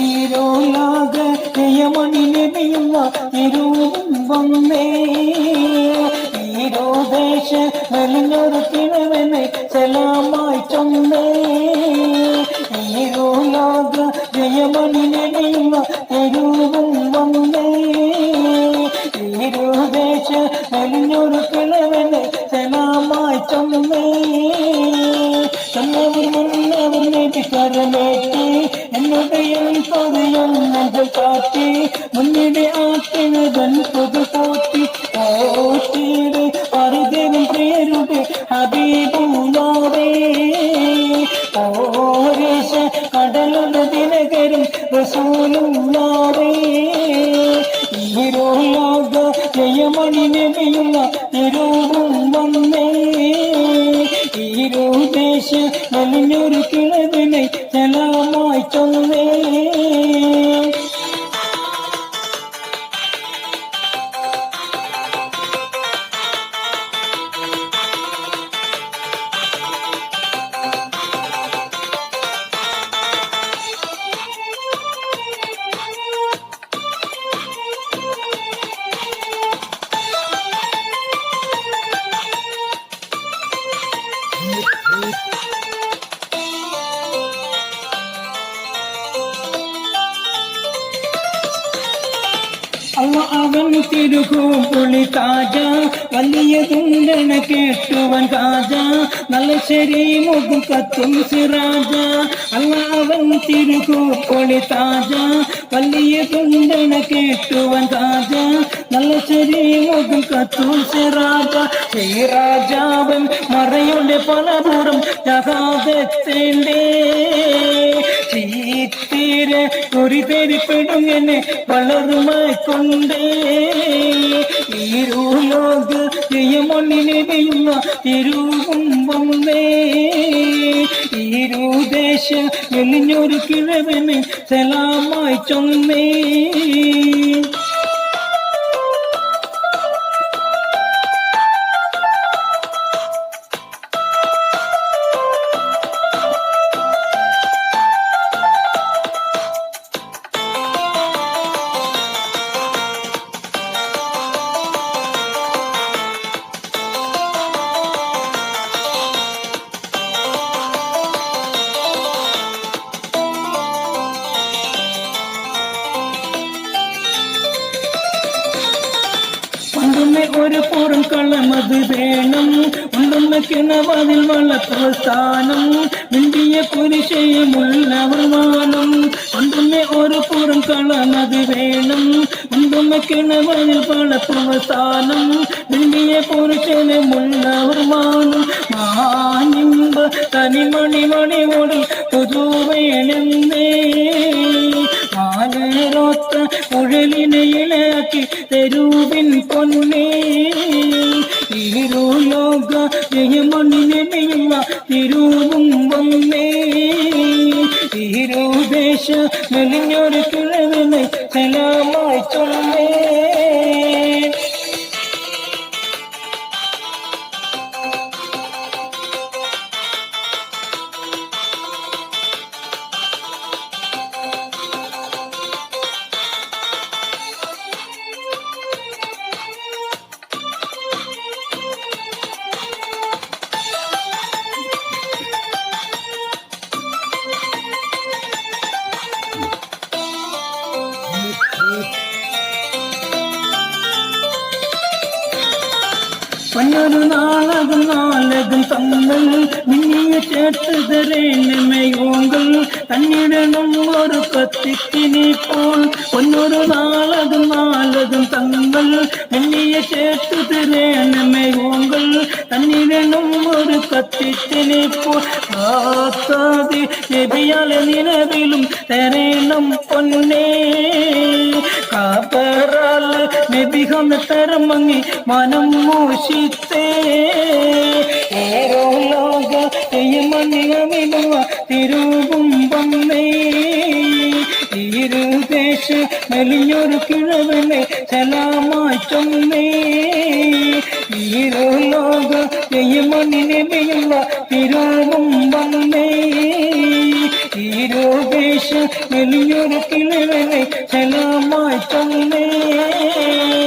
ഈരോലാക ഇരുവും വന്നേ. ഈരോദേശ വലിഞ്ഞൊരു കിഴവനെ സലാമായി ചൊന്നേ ഈരോലാക തിരുവും വന്നേ നേടിക്കരമേറ്റി എന്നുടയും കൊറിയും നെഞ്ചൽ കാട്ടി മുന്നിടെ ആട്ടിനതൻ പുതു പോറ്റി ഓട്ടിയുടെ പരിദേവൻ പേരുടെ ഹബീബുള്ളോരേ ഓരേശ കടലുടെ ദിനകരും റസൂലുള്ളോരേ ഈരോലോക ജയമണി നബിയുള്ള നിരൂപം വന്നേ. ഈരോദേശ നലിഞ്ഞൊരു കിളവിനെ സലാമായി ചൊന്നേ അല്ല അവൻ തിരുകൂപ്പുളി താജ. വലിയ തുണ്ടന കേട്ടുവൻ കാജ. നല്ല ശരി മുഖം കത്തും സിറാജ. അവ അവൻ തിരുകൂപ്പുളി താജ. വലിയ തുണ്ടന കേട്ടുവൻ കാജ. നല്ല ശരി മുഖം കത്തും സിറാജ. ശ്രീരാജാവൻ മറയുടെ പലപുറം ജഹാദത്തേണ്ടേ ചീത്തീരെ ഒരു തെരിപ്പെടുങ്ങനെ വളരുമായി കൊണ്ടേ. ഈരുലോക ജയമണ്ണിനെ വെയ്യുന്ന തിരുവും വന്നേ. ഈരുദേശ വെളിഞ്ഞൊരു കിഴവനെ സലാമായി ചൊന്നേ. ഉണ്ടുന്ന ഒരു പുറം കള്ളമത് വേണം. ഉണ്ടുന്ന കിണവതിൽ വളർത്തുക സ്ഥാനം. മിണ്ടിയ പുരുഷയുമുള്ളവർ വർമാനം. ഉണ്ടുന്ന ഒരു പുറം കള്ളമത് വേണം. ഉണ്ടുന്ന കിണവതിൽ വളർത്തുക സ്ഥാനം. മിണ്ടിയ പുരുഷനുമുള്ള വർമാനം. മാനിമ്പ തനിമണി മണിയോട് പുതു വേണമെന്നേ മാലേറോത്ത കുഴലിനെ ഇളക്കി തെരുവിൻ പൊന്നേ ഇരുലോക ജയമണി മെയ്യുക തിരുവും വന്നേ. തിരുദേശ മെലിഞ്ഞൊരു കിഴവിനെ സലാമായി ചൊന്നേ. പൊന്നൊരു നാളകം നാളകം തമ്മൽ മിന്നിയ ചേട്ടുതരേനമയോങ്കൾ തന്നിടണം ഒരു കത്തിക്കിനെ പോൽ പൊന്നൊരു നാളകം നാളകം തമ്മൽ മിന്നിയ ചേട്ടുതരേനമയോങ്കൾ തന്നിടണം ഒരു കത്തിക്കിനെ പോൽ ആസാദി നബിയാലെ നിലവിലും തരേണം പൊന്നേ. കാപ്പറാൽ നബിഹം തരമങ്ങി മനം മോഷിത്തേ ഓരോ ലോക തെയ്യമണിയമിടുക തിരുവും വന്നേ. ഇരുദേശ മെലിഞ്ഞൊരു കിഴവനെ ചലാമാറ്റൊന്നേ ഈരോ ലോക തെയ്യമണിനെയുള്ള തിരുവും വന്നേ രോഗേഷ് വലിയൊരു കിളിവനെ സലാമായി തന്നേ.